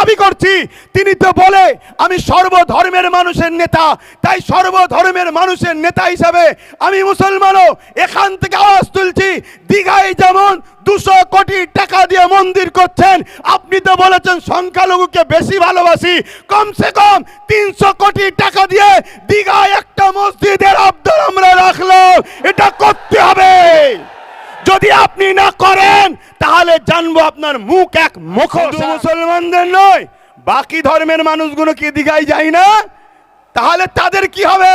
দাবি করছি, তিনি তো বলে, আমি সর্বধর্মের মানুষের নেতা। তাই সর্বধর্মের মানুষের নেতা হিসাবে আমি মুসলমানও এখান থেকে আওয়াজ তুলছি, দীঘায় যেমন দুশো কোটি টাকা দিয়ে মন্দির করছেন, আপনি তো বলেছেন সংখ্যালঘুকে বেশি ভালোবাসি, কমসে কম তিনশো কোটি টাকা দিয়ে দীঘায় একটা মসজিদের আব্দুল আমরা রাখলাম, এটা করতে হবে। যদি আপনি না করেন তাহলে জানব আপনার মুখ এক মুখ মুসলমানদের নয় বাকি ধর্মের মানুষগুলো কি দিঘায় যায় না? তাহলে তাদের কি হবে?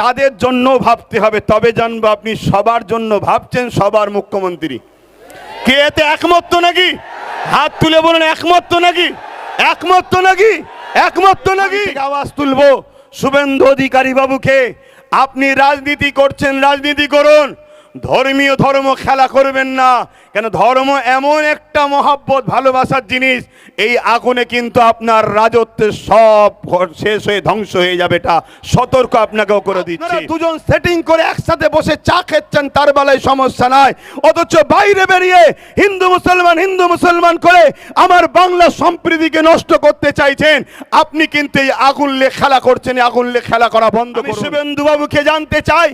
তাদের জন্য ভাবতে হবে তবে জানব আপনি সবার জন্য ভাবছেন সবার মুখ্যমন্ত্রী। কে এতে একমত তো নাকি? হাত তুলে বলুন একমত তো নাকি? একমত তো নাকি? একমত তো নাকি আওয়াজ তুলবো। শুভেন্দু অধিকারী বাবুকে আপনি রাজনীতি করছেন রাজনীতি করুন। ধর্মীয় ধর্ম খেলা করবেন না। কেন ধর্ম এমন একটা মহাব্বত ভালোবাসার জিনিস এই আগুনে কিন্তু আপনার রাজত্বের সব শেষ হয়ে ধ্বংস হয়ে যাবে এটা। সতর্ক আপনাকেও করে দিচ্ছি। দুজন সেটিং করে একসাথে বসে চা খেচ্ছেন তার বেলায় সমস্যা নাই। অথচ বাইরে বেরিয়ে হিন্দু মুসলমান হিন্দু মুসলমান করে আমার বাংলা সম্প্রীতিকে নষ্ট করতে চাইছেন আপনি কিন্তু এই আগুন লে খেলা করছেন আগুন লে খেলা করা বন্ধ করুন। শুভেন্দু বাবুকে জানতে চাই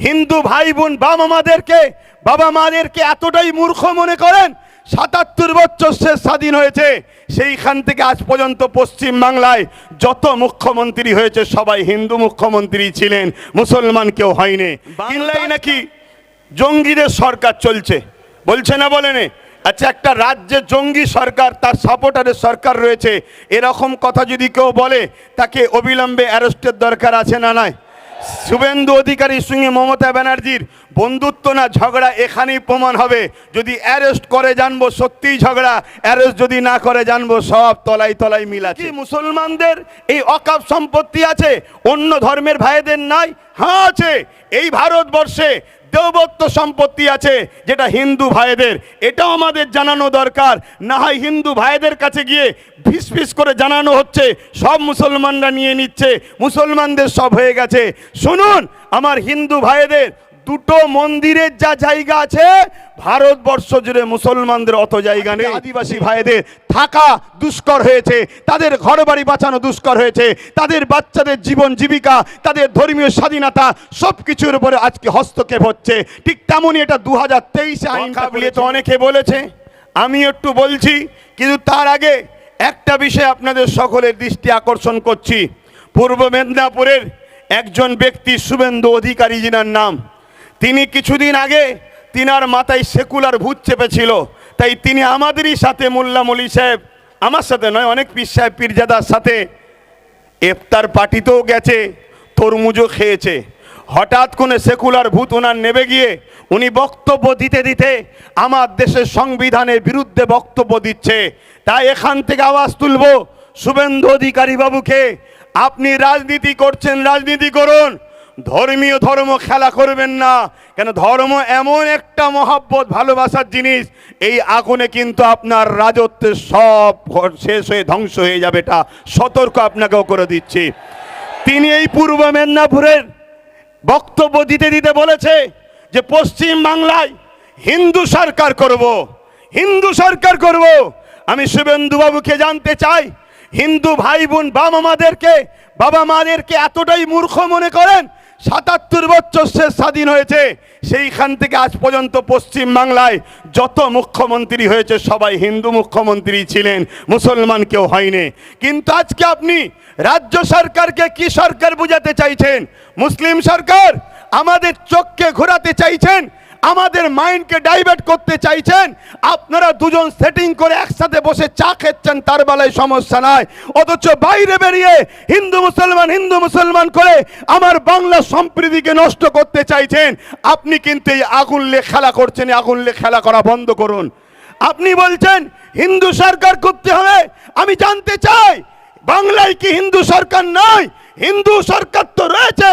হিন্দু ভাই বোন বাবা মাদেরকে বাবা মাদেরকে এতটাই মূর্খ মনে করেন সাতাত্তর বছর সে স্বাধীন হয়েছে। সেইখান থেকে আজ পর্যন্ত পশ্চিম বাংলায় যত মুখ্যমন্ত্রী হয়েছে সবাই হিন্দু মুখ্যমন্ত্রী ছিলেন মুসলমান কেউ হয়নি। বাংলায় নাকি জঙ্গিদের সরকার চলছে। বলছে না বলেনে আচ্ছা একটা রাজ্যে জঙ্গি সরকার তার সাপোর্টারের সরকার রয়েছে এরকম কথা যদি কেউ বলে তাকে অবিলম্বে অ্যারেস্টের দরকার আছে না নাই? শুভেন্দু অধিকারীর সঙ্গে মমতা ব্যানার্জির বন্ধুত্ব না ঝগড়া এখানেই প্রমাণ হবে। যদি অ্যারেস্ট করে জানব সত্যিই ঝগড়া, অ্যারেস্ট যদি না করে জানব সব তলাই তলাই মিল আছে। মুসলমানদের এই অকাপ সম্পত্তি আছে? অন্য ধর্মের ভাইদের নাই? হ্যাঁ আছে। এই ভারতবর্ষে দেবত্ব সম্পত্তি আছে যেটা হিন্দু ভাইদের। এটাও আমাদের জানানো দরকার। না হয় হিন্দু ভাইদের কাছে গিয়ে ফিস ফিস করে জানানো হচ্ছে। সব মুসলমানরা নিয়ে নিচ্ছে। মুসলমানদের সব হয়ে গেছে। শুনুন, আমার হিন্দু ভাইদের দুটো মন্দিরের যা জায়গা আছে ভারতবর্ষ জুড়ে মুসলমানদের অত জায়গা নেই। আদিবাসী ভাইদের থাকা দুষ্কর হয়েছে তাদের ঘর বাড়ি বাঁচানো দুষ্কর হয়েছে তাদের বাচ্চাদের জীবন জীবিকা তাদের ধর্মীয় স্বাধীনতা সব কিছুর উপরে আজকে হস্তক্ষেপ হচ্ছে। ঠিক তেমনই এটা দু হাজার তেইশে আইন কাবলিয়ে তো অনেকে বলেছে আমি একটু বলছি কিন্তু তার আগে একটা বিষয় আপনাদের সকলের দৃষ্টি আকর্ষণ করছি। পূর্ব মেদিনীপুরের একজন ব্যক্তি শুভেন্দু অধিকারী জিনার নাম। তিনি কিছুদিন আগে তিনার মাথায় সেকুলার ভূত চেপেছিল। তাই তিনি আমাদেরই সাথে মোল্লা মলি সাহেব, আমার সাথে নয়, অনেক পীর সাহেব, পীরজাদার সাথে ইফতার পার্টিতেও গেছে, তরমুজও খেয়েছে। হঠাৎ কোনো সেকুলার ভূত ওনার নেবে গিয়ে উনি বক্তব্য দিতে দিতে আমার দেশের সংবিধানের বিরুদ্ধে বক্তব্য দিচ্ছে। তাই এখান থেকে আওয়াজ তুলব, শুভেন্দু অধিকারী বাবুকে আপনি রাজনীতি করছেন, রাজনীতি করুন। ধর্মীয় ধর্ম খেলা করবেন না। কেন ধর্ম এমন একটা মহাব্বত, ভালোবাসার জিনিস, এই আগুনে কিন্তু আপনার রাজত্বের সব শেষ হয়ে ধ্বংস হয়ে যাবে এটা সতর্ক আপনাকেও করে দিচ্ছি। তিনি এই পূর্ব মেদিনীপুরের বক্তব্য দিতে দিতে বলেছে যে, পশ্চিম বাংলায় হিন্দু সরকার করব, হিন্দু সরকার করব। আমি শুভেন্দুবাবুকে জানতে চাই, হিন্দু ভাই বোন বাবা মাদেরকে বাবা মাদেরকে এতটাই মূর্খ মনে করেন সাতাত্তর বছর সে স্বাধীন হয়েছে, সেইখান থেকে আজ পর্যন্ত পশ্চিম বাংলায় যত মুখ্যমন্ত্রী হয়েছে, সবাই হিন্দু মুখ্যমন্ত্রী ছিলেন, মুসলমান কেউ হয়নি। কিন্তু আজকে আপনি রাজ্য সরকারকে কি সরকার বুঝাতে চাইছেন? মুসলিম সরকার আমাদের চোখকে ঘোরাতে চাইছেন? আমাদের মাইন্ডকে ডাইভার্ট করতে চাইছেন, আপনারা দুজন সেটিং করে একসাথে বসে চা খেচ্ছেন, তার বেলায় সমস্যা নাই। অথচ বাইরে বেরিয়ে হিন্দু মুসলমান হিন্দু মুসলমান করে আমার বাংলা সম্প্রীতিকে নষ্ট করতে চাইছেন, আপনি কিন্তু এই আগুন লে খেলা করছেন আগুন লে খেলা করা বন্ধ করুন। আপনি বলছেন, হিন্দু সরকার করতে হবে আমি জানতে চাই, বাংলায় কি হিন্দু সরকার নয় হিন্দু সরকার তো রয়েছে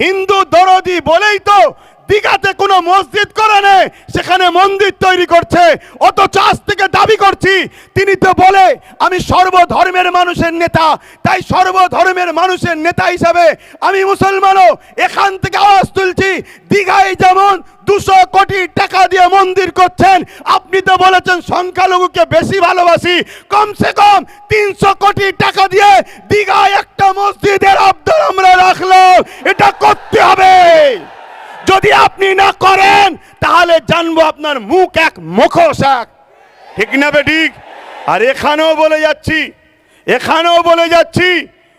হিন্দু দরদি বলেই তো দীঘাতে কোনো মসজিদ করে নেই, সেখানে মন্দির তৈরি করছে। অত চাষ থেকে দাবি করছি, তিনি তো বলে, আমি সর্বধর্মের মানুষের নেতা, তাই সর্বধর্মের মানুষের নেতা হিসাবে আমি মুসলমানও, এখান থেকে আওয়াজ তুলছি, দীঘায় যেমন দুশো কোটি টাকা দিয়ে মন্দির করছেন। আপনি তো বলেছেন সংখ্যালঘুকে বেশি ভালোবাসি। কমসে কম তিনশো কোটি টাকা দিয়ে দীঘায় একটা মসজিদের আবদার আমরা রাখলাম। এটা করতে হবে। যদি আপনি না করেন, তাহলে জানব আপনার মুখ এক মুখোশ এক ঠিক না বে ঠিক? আর এখানেও বলে যাচ্ছি, এখানেও বলে যাচ্ছি,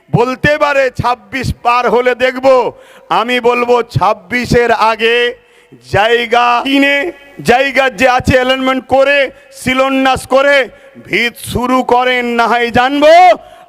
বলতে পারে ২৬ পার হলে দেখব। আমি বলব ছাব্বিশের আগে জায়গা কিনে, জায়গা যে আছে অ্যালাইনমেন্ট করে, শিলন্যাস করে, ভিত শুরু করেন, না হয় জানব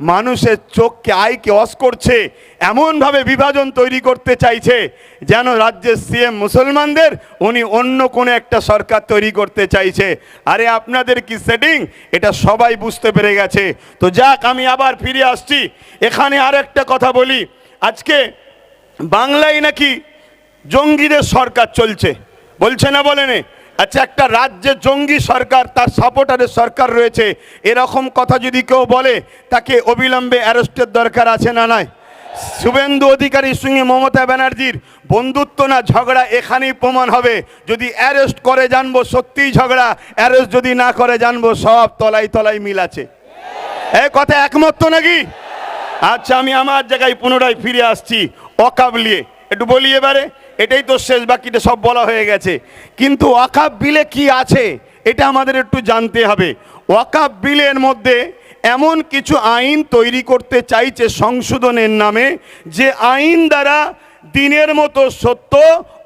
মানুষের চোখকে আয়কে অস করছে, এমনভাবে বিভাজন তৈরি করতে চাইছে, যেন রাজ্যের সিএম মুসলমানদের, উনি অন্য কোনো একটা সরকার তৈরি করতে চাইছে। আরে আপনাদের কি সেটিং এটা সবাই বুঝতে পেরে গেছে। তো যাক, আমি আবার ফিরে আসছি। এখানে আর একটা কথা বলি। আজকে বাংলায় নাকি জঙ্গিদের সরকার চলছে। বলছে না বলেনে আচ্ছা একটা রাজ্যে জঙ্গি সরকার, তার সাপোর্টারের সরকার রয়েছে, এরকম কথা যদি কেউ বলে, তাকে অবিলম্বে অ্যারেস্টের দরকার আছে না নয় শুভেন্দু অধিকারীর সঙ্গে মমতা ব্যানার্জির বন্ধুত্ব না, ঝগড়া এখানেই প্রমাণ হবে। যদি অ্যারেস্ট করে জানব, সত্যিই ঝগড়া, অ্যারেস্ট যদি না করে জানব, সব তলাই তলাই মিল আছে। এ কথা একমত তো নাকি? আচ্ছা আমি আমার জায়গায় পুনরায় ফিরে আসছি, অকাবলিয়ে। একটু বলি এবারে। এটাই তো শেষ, বাকিটা সব বলা হয়ে গেছে। কিন্তু ওয়াকাব বিলে কি আছে, এটা আমাদের একটু জানতে হবে। ওয়াকাব বিলের মধ্যে এমন কিছু আইন তৈরি করতে চাইছে সংশোধনের নামে, যে আইন দ্বারা দিনের মতো সত্য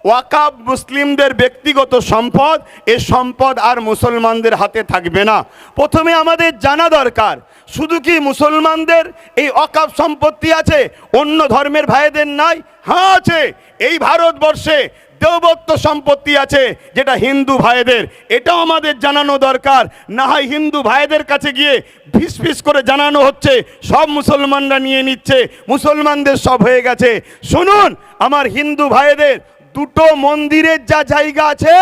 ওয়াকাব মুসলিমদের ব্যক্তিগত সম্পদ, এ সম্পদ আর মুসলমানদের হাতে থাকবে না। প্রথমে আমাদের জানা দরকার, শুধু কি মুসলমানদের এই অকাপ সম্পত্তি আছে, অন্য ধর্মের ভাইদের নাই? হ্যাঁ আছে। এই ভারতবর্ষে দেবত্ব সম্পত্তি আছে, যেটা হিন্দু ভাইদের। এটাও আমাদের জানানো দরকার। না হয় হিন্দু ভাইদের কাছে গিয়ে ফিস ফিস করে জানানো হচ্ছে, সব মুসলমানরা নিয়ে নিচ্ছে, মুসলমানদের সব হয়ে গেছে। শুনুন, আমার হিন্দু ভাইদের দুটো মন্দিরের যা জায়গা আছে,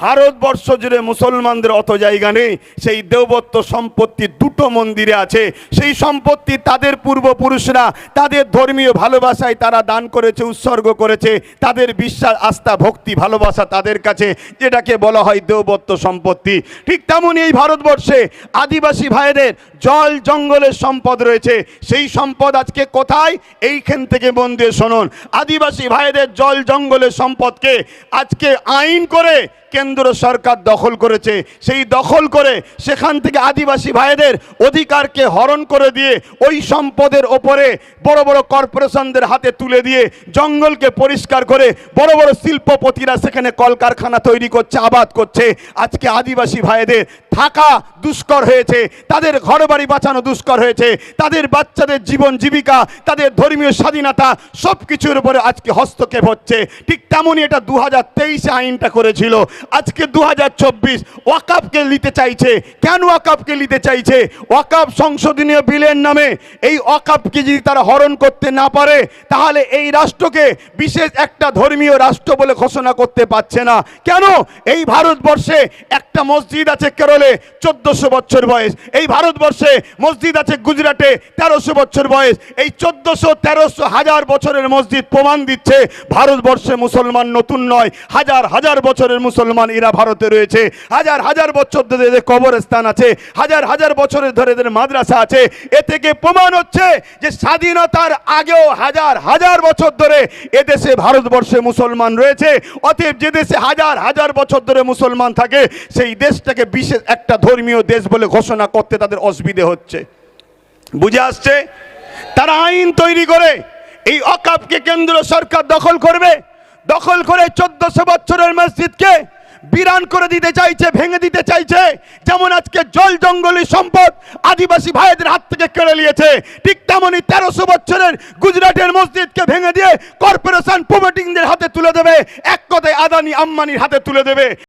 ভারতবর্ষ জুড়ে মুসলমানদের অত জায়গা নেই। সেই দেবত্ব সম্পত্তি দুটো মন্দিরে আছে। সেই সম্পত্তি তাদের পূর্বপুরুষরা, তাদের ধর্মীয় ভালোবাসায় তারা দান করেছে, উৎসর্গ করেছে। তাদের বিশ্বাস, আস্থা, ভক্তি, ভালোবাসা তাদের কাছে, যেটাকে বলা হয় দেবত্ব সম্পত্তি। ঠিক তেমনই এই ভারতবর্ষে আদিবাসী ভাইদের জল জঙ্গলের সম্পদ রয়েছে। সেই সম্পদ আজকে কোথায়? এইখান থেকে মন দিয়ে শুনুন। আদিবাসী ভাইদের জল জঙ্গলের সম্পদকে আজকে আইন করে কেন্দ্র সরকার দখল করেছে। সেই দখল করে সেখান থেকে আদিবাসী ভাইদের অধিকারকে হরণ করে দিয়ে ওই সম্পদের ওপরে বড় বড় কর্পোরেশনদের হাতে তুলে দিয়ে জঙ্গলকে পরিষ্কার করে বড় বড় শিল্পপতিরা সেখানে কলকারখানা তৈরি করছে, আবাদ করছে। আজকে আদিবাসী ভাইদের থাকা দুষ্কর হয়েছে। তাদের ঘর বাড়ি বাঁচানো দুষ্কর হয়েছে। তাদের বাচ্চাদের জীবন জীবিকা, তাদের ধর্মীয় স্বাধীনতা সব কিছুর উপরে আজকে হস্তক্ষেপ হচ্ছে। ঠিক তেমনই এটা দু হাজার তেইশে আইনটা করেছিল। আজকে দু হাজার চব্বিশ ওয়াকাপকে নিতে চাইছে। কেন ওয়াকাপকে নিতে চাইছে? ওয়াকাপ সংশোধনীয় বিলের নামে। এই ওয়াকাপকে যদি তারা হরণ করতে না পারে, তাহলে এই রাষ্ট্রকে বিশেষ একটা ধর্মীয় রাষ্ট্র বলে ঘোষণা করতে পারছে না। কেন? এই ভারতবর্ষে একটা মসজিদ আছে কেরলে, চোদ্দশো বছর বয়স। এই ভারতবর্ষে মসজিদ আছে গুজরাটে, তেরোশো বছর বয়স। এই চোদ্দশো, তেরোশো হাজার বছরের মসজিদ প্রমাণ দিচ্ছে, ভারতবর্ষে মুসলমান নতুন নয়। হাজার হাজার বছরের মুসলমান এরা ভারতে রয়েছে। হাজার হাজার বছর ধরে এদের কবরস্থান আছে। হাজার হাজার বছরের ধরে এদের মাদ্রাসা আছে। এ থেকে প্রমাণ হচ্ছে যে স্বাধীনতার আগেও হাজার হাজার বছর ধরে এদেশে ভারতবর্ষে মুসলমান রয়েছে। অতএব যে দেশে হাজার হাজার বছর ধরে মুসলমান থাকে, সেই দেশটাকে বিশেষ একটা ধর্মীয় দেশ বলে ঘোষণা করতে তাদের অসুবিধে হচ্ছে। বুঝে আসছে? তারা আইন তৈরি করে এই অকাপকে কেন্দ্র সরকার দখল করবে। দখল করে চোদ্দশো বছরের মসজিদকে বিরান করে দিতে চাইছে, ভেঙে দিতে চাইছে। যেমন আজকে জল জঙ্গলি সম্পদ আদিবাসী ভাইদের হাত থেকে কেড়ে নিয়েছে, ঠিক তেমনই তেরোশো বছরের গুজরাটের মসজিদকে ভেঙে দিয়ে কর্পোরেশন প্রমোটিংদের হাতে তুলে দেবে। এক কথায় আদানি আম্বানির হাতে তুলে দেবে।